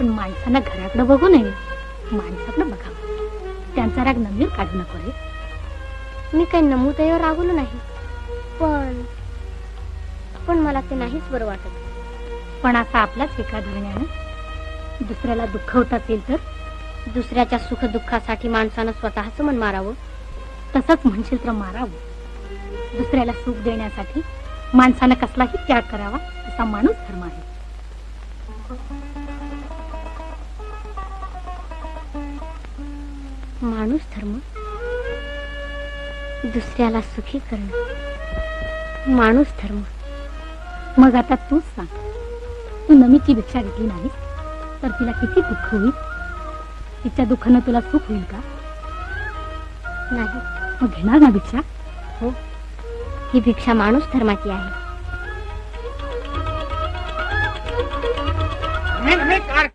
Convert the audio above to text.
पण माणसानं घराकडे बघू नये. माणसाकडे बघावं. त्यांचा राग नमीर काढू नको रे. मी काही नमुदयावर रागवलो नाही. पण पण मला ते नाहीच बरं वाटत. पण असा आपलाच एका धरण्यानं दुसऱ्याला दुःख होत तर? दुसऱ्याच्या सुख दुःखासाठी माणसानं स्वतःच मन मारावं. तसंच म्हणशील तर मारावं. दुसऱ्याला सुख देण्यासाठी माणसानं कसलाही त्याग करावा असा माणूस धर्म आहे. माणूस धर्म. दुसऱ्याला सुखी करणं. माणूस धर्म. मग आता तूच सांग. तू नमीची भिक्षा घेतली नाहीस तर तिला किती दुःख होईल? तिच्या दुःखानं तुला सुख होईल का? नाही. मग घेणार ना भिक्षा? ही भिक्षा माणूस धर्माची आहे.